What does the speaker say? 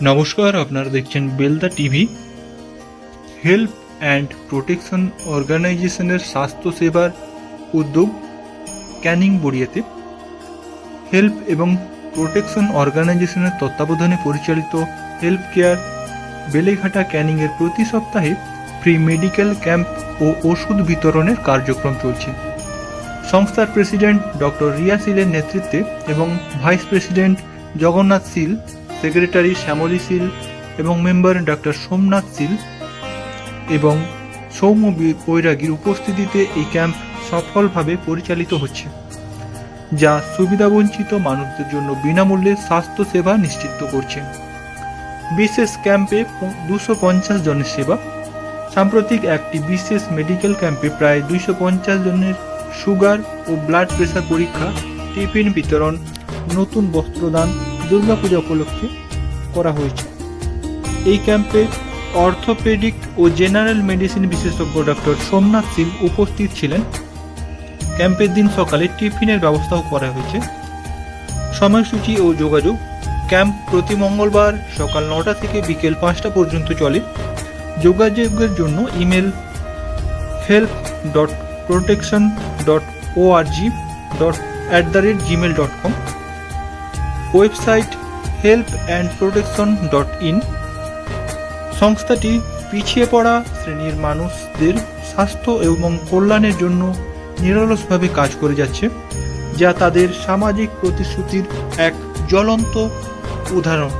নমস্কার, আপনারা দেখছেন Belda TV. Help and protection অর্গানাইজেশনের স্বাস্থ্যসেবার উদ্যোগ ক্যানিং বড়িয়াতে। হেল্প এবং প্রোটেকশন অর্গানাইজেশনের তত্ত্বাবধানে পরিচালিত হেল্প কেয়ার বেলেঘাটা ক্যানিংয়ের প্রতি সপ্তাহে ফ্রি মেডিকেল ক্যাম্প ও ওষুধ বিতরণের কার্যক্রম চলছে। সংস্থার প্রেসিডেন্ট ডক্টর রিয়া সিলের নেতৃত্বে এবং vice president Jagannath Seal secretary Shyamali Seal এবং মেম্বার ডাক্তার সোমনাথ সিল এবং সৌম্য বৈরাগীর উপস্থিতিতে এই ক্যাম্প সফলভাবে পরিচালিত হচ্ছে, যা সুবিধাবঞ্চিত মানুষদের জন্য বিনামূল্যে স্বাস্থ্য সেবা নিশ্চিত করছে। বিশেষ ক্যাম্পে দুশো পঞ্চাশ জনের সেবা। সাম্প্রতিক একটি বিশেষ মেডিকেল ক্যাম্পে প্রায় দুইশো পঞ্চাশ জনের সুগার ও ব্লাড প্রেশার পরীক্ষা, টিফিন বিতরণ, নতুন বস্ত্রদান দুর্গাপূজা উপলক্ষে করা হয়েছে। এই ক্যাম্পে অর্থোপেডিক ও জেনারেল মেডিসিন বিশেষজ্ঞ ডক্টর সোমনাথ সিং উপস্থিত ছিলেন। ক্যাম্পের দিন সকালে টিফিনের ব্যবস্থাও করা হয়েছে। সময়সূচি ও যোগাযোগ ক্যাম্প প্রতি মঙ্গলবার সকাল নটা থেকে বিকেল পাঁচটা পর্যন্ত চলে। যোগাযোগের জন্য email help dot protection dot org dot at the rate Gmail dot com website help and protection dot in সংস্থাটি পিছিয়ে পড়া শ্রেণির মানুষদের স্বাস্থ্য এবং কল্যাণের জন্য নিরলসভাবে কাজ করে যাচ্ছে, যা তাদের সামাজিক প্রতিশ্রুতির এক জ্বলন্ত উদাহরণ।